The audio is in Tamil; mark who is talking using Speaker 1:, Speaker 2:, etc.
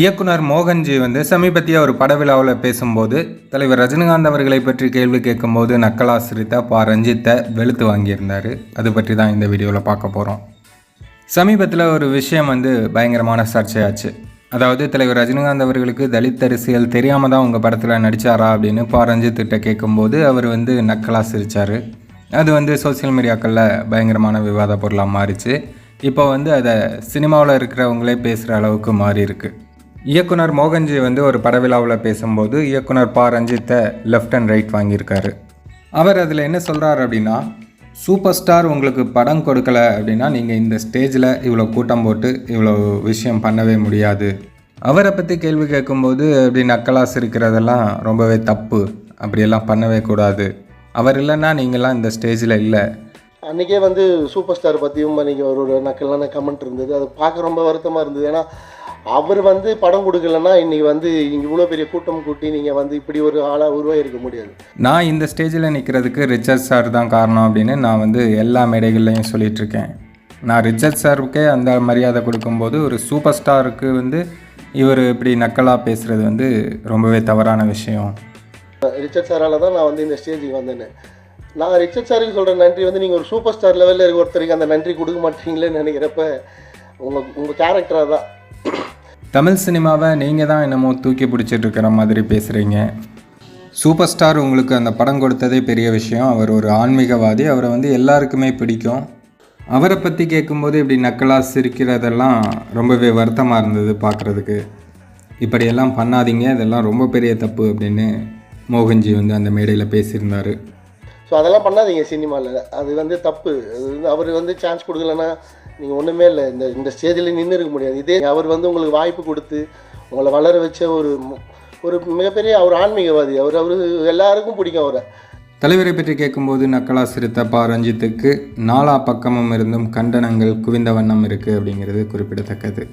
Speaker 1: இயக்குனர் மோகன்ஜி வந்து சமீபத்திய ஒரு படவிழாவில் பேசும்போது தலைவர் ரஜினிகாந்த் அவர்களை பற்றி கேள்வி கேட்கும்போது நக்கலாசிரித்த பா ரஞ்சித்தை வெளுத்து வாங்கியிருந்தார். அது பற்றி தான் இந்த வீடியோவில் பார்க்க போகிறோம் சமீபத்தில் ஒரு விஷயம் வந்து பயங்கரமான சர்ச்சையாச்சு. அதாவது தலைவர் ரஜினிகாந்த் அவர்களுக்கு தலித் அரசியல் தெரியாமல் தான் உங்கள் படத்தில் நடித்தாரா அப்படின்னு பா ரஞ்சித்திட்ட கேட்கும்போது அவர் வந்து நக்கலாக சிரித்தார் அது வந்து சோஷியல் மீடியாக்களில் பயங்கரமான விவாத பொருளாக மாறிச்சு. இப்போ வந்து அதை சினிமாவில் இருக்கிறவங்களே பேசுகிற அளவுக்கு மாறி இருக்குது இயக்குனர் மோகன்ஜி வந்து ஒரு படவிழாவில் பேசும்போது இயக்குனர் பா. ரஞ்சித்தை லெஃப்ட் அண்ட் ரைட் வாங்கியிருக்காரு. அவர் அதில் என்ன சொல்கிறார் அப்படின்னா சூப்பர் ஸ்டார் உங்களுக்கு படம் கொடுக்கல அப்படின்னா நீங்கள் இந்த ஸ்டேஜில் இவ்வளோ கூட்டம் போட்டு இவ்வளோ விஷயம் பண்ணவே முடியாது. அவரை பற்றி கேள்வி கேட்கும்போது அப்படி நக்கலாஸ் இருக்கிறதெல்லாம் ரொம்பவே தப்பு. அப்படியெல்லாம் பண்ணவே கூடாது. அவர் இல்லைன்னா நீங்களாம் இந்த ஸ்டேஜில் இல்லை.
Speaker 2: அன்றைக்கே வந்து சூப்பர் ஸ்டார் பற்றியும் அன்றைக்கி ஒரு ஒரு நக்கலான கமெண்ட் இருந்தது. அது பார்க்க ரொம்ப வருத்தமாக இருந்தது. ஏன்னா அவர் வந்து படம் கொடுக்கலன்னா இன்றைக்கி வந்து இங்கே இவ்வளோ பெரிய கூட்டம் கூட்டி நீங்கள் வந்து இப்படி ஒரு ஆளாக உருவாயிருக்க முடியாது.
Speaker 1: நான் இந்த ஸ்டேஜில் நிற்கிறதுக்கு ரிச்சர்ட் சார் தான் காரணம் அப்படின்னு நான் வந்து எல்லா மேடைகள்லையும் சொல்லிட்டு இருக்கேன் நான் ரிச்சர்ட் சாருக்கே அந்த மரியாதை கொடுக்கும்போது ஒரு சூப்பர் ஸ்டாருக்கு வந்து இவர் இப்படி நக்கலாக பேசுகிறது வந்து ரொம்பவே தவறான விஷயம்.
Speaker 2: ரிச்சர்ட் சாரால் தான் நான் வந்து இந்த ஸ்டேஜுக்கு வந்தேன்னு நான் ரிச்சர்ட் சாருக்கு சொல்கிற நன்றி. வந்து நீங்கள் ஒரு சூப்பர் ஸ்டார் லெவலில் இருக்க ஒருத்தருக்கு அந்த நன்றி கொடுக்க மாட்டீங்களேன்னு நினைக்கிறப்ப உங்கள் உங்கள் கேரக்டராக தான்
Speaker 1: தமிழ் சினிமாவை நீங்கள் தான் என்னமோ தூக்கி பிடிச்சிட்டு இருக்கிற மாதிரி பேசுகிறீங்க சூப்பர் ஸ்டார் உங்களுக்கு அந்த படம் கொடுத்ததே பெரிய விஷயம். அவர் ஒரு ஆன்மீகவாதி. அவரை வந்து எல்லாருக்குமே பிடிக்கும். அவரை பற்றி கேட்கும்போது இப்படி நக்கலாக சிரிக்கிறதெல்லாம் ரொம்பவே வருத்தமாக இருந்தது பார்க்குறதுக்கு இப்படியெல்லாம் பண்ணாதீங்க. இதெல்லாம் ரொம்ப பெரிய தப்பு அப்படின்னு மோகன்ஜி வந்து அந்த மேடையில் பேசியிருந்தார்.
Speaker 2: ஸோ அதெல்லாம் பண்ணாதீங்க சினிமாவில் அது வந்து தப்பு. அது வந்து அவர் வந்து சான்ஸ் கொடுக்கலன்னா நீங்கள் ஒன்றுமே இல்லை. இந்த இந்த ஸ்டேஜில் நின்று இருக்க முடியாது. இதே அவர் வந்து உங்களுக்கு வாய்ப்பு கொடுத்து உங்களை வளர வச்ச ஒரு ஒரு மிகப்பெரிய அவர் ஆன்மீகவாதி. அவர் அவர் எல்லாருக்கும் பிடிக்கும் அவரை.
Speaker 1: தலைவரை பற்றி கேட்கும்போது நக்கலா சிறுத்த பா ரஞ்சித்துக்கு நாலா பக்கமும் இருந்தும் கண்டனங்கள் குவிந்த வண்ணம் இருக்குது அப்படிங்கிறது குறிப்பிடத்தக்கது.